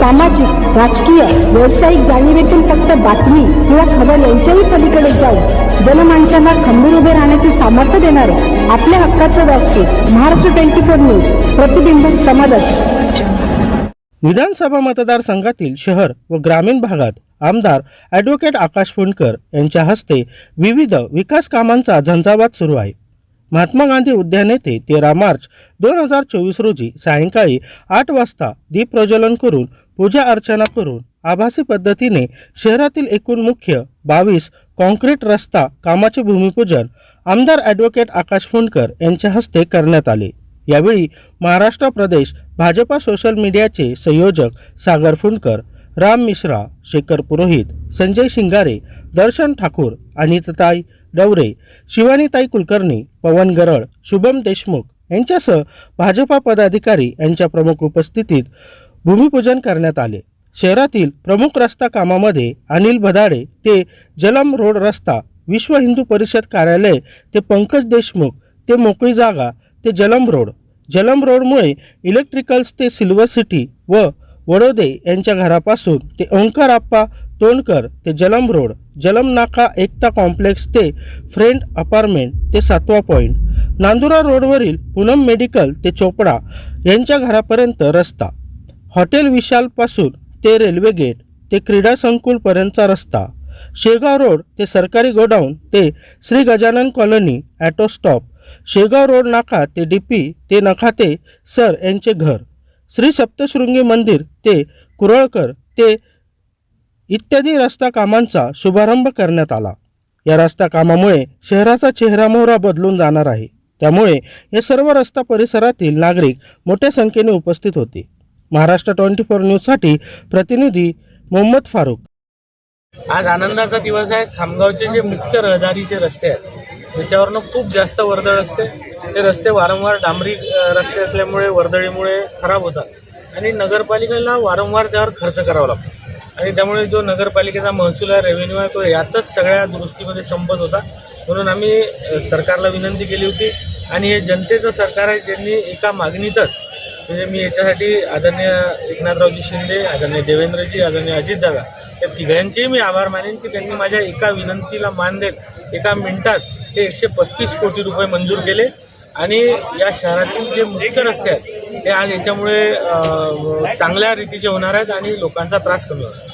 सामाजिक राजकीय व्यावसायिक जाणीवेतून फक्त बातमी किंवा खबर यांच्याही पलीकडे जाऊन जनमानसांना खंबीर उभे राहण्याचे सामर्थ्य देणारे आपल्या हक्काचं व्यासपीठ महाराष्ट्र ट्वेंटी फोर न्यूज प्रतिबिंब समाजात. विधानसभा मतदारसंघातील शहर व ग्रामीण भागात आमदार ॲडव्होकेट आकाश फुंडकर यांच्या हस्ते विविध विकास कामांचा झंझावात सुरू आहे. महात्मा गांधी उद्यान येथे तेरा मार्च दोन हजार चोवीस रोजी सायंकाळी आठ वाजता दीप प्रज्वलन करून पूजा अर्चना करून आभासी पद्धतीने शहरातील एकूण मुख्य बावीस कॉन्क्रीट रस्ता कामाचे भूमिपूजन आमदार ॲडव्होकेट आकाश फुंडकर यांच्या हस्ते करण्यात आले. यावेळी महाराष्ट्र प्रदेश भाजपा सोशल मीडियाचे संयोजक सागर फुंडकर राम मिश्रा शेखर पुरोहित संजय शिंगारे दर्शन ठाकूर अनितताई डवरे शिवानीताई कुलकर्णी पवन गरळ शुभम देशमुख यांच्यासह भाजपा पदाधिकारी यांच्या प्रमुख उपस्थितीत भूमिपूजन करण्यात आले. शहरातील प्रमुख रस्ता कामामध्ये अनिल भदाडे ते जलम रोड रस्ता विश्व हिंदू परिषद कार्यालय ते पंकज देशमुख ते मोकळी जागा ते जलम रोड. जलम रोडमुळे इलेक्ट्रिकल्स ते सिल्वर सिटी व वडोदे यांच्या घरापासून ते ओंकारआप्पा तोंडकर ते जलम रोड जलम नाका एकता कॉम्प्लेक्स ते फ्रेंड अपार्टमेंट ते सातवा पॉईंट नांदुरा रोडवरील पूनम मेडिकल ते चोपडा यांच्या घरापर्यंत रस्ता. हॉटेल विशालपासून ते रेल्वे गेट ते क्रीडा संकुलपर्यंतचा रस्ता. शेगाव रोड ते सरकारी गोडाऊन ते Shri Gajanan colony auto stop. Shegaon road नाका ते डी पी ते नखाते सर यांचे घर. श्री सप्तशृंगी मंदिर ते कुरळकर ते इत्यादी रस्ता कामांचा शुभारंभ करण्यात आला. या रस्ता कामामुळे शहराचा चेहरामोहरा बदलून जाणार आहे. त्यामुळे या सर्व रस्ता परिसरातील नागरिक मोठ्या संख्येने उपस्थित होते. महाराष्ट्र ट्वेंटी फोर न्यूजसाठी प्रतिनिधी मोहम्मद फारूक आज आनंदाचा दिवस आहे. खामगावचे जे मुख्य रहदारीचे रस्ते आहेत ज्याच्यावरनं खूप जास्त वर्दळ असते. ते रस्ते वारंवार डांबरी रस्ते असल्यामुळे वर्दळीमुळे खराब होतात. आणि नगरपालिकेला वारंवार त्यावर खर्च करावा लागतो. आणि त्यामुळे जो नगरपालिकेचा महसूल आहे रेव्हेन्यू आहे तो यातच सगळ्या दुरुस्तीमध्ये संपत होता. म्हणून आम्ही सरकारला विनंती केली होती. आणि हे जनतेचं सरकार आहे ज्यांनी एका मागणीतच म्हणजे मी याच्यासाठी आदरणीय एकनाथरावजी शिंदे आदरणीय देवेंद्रजी आदरणीय अजितदादा या तिघांचेही मी आभार मानेन की त्यांनी माझ्या एका विनंतीला मान देत एका मिनिटात ते एकशे पस्तीस कोटी रुपये मंजूर केले. आणि या शहरातील जे मुख्य रस्ते आहेत ते आज याच्यामुळे चांगल्या रीतीचे होणार आहेत आणि लोकांचा त्रास कमी होणार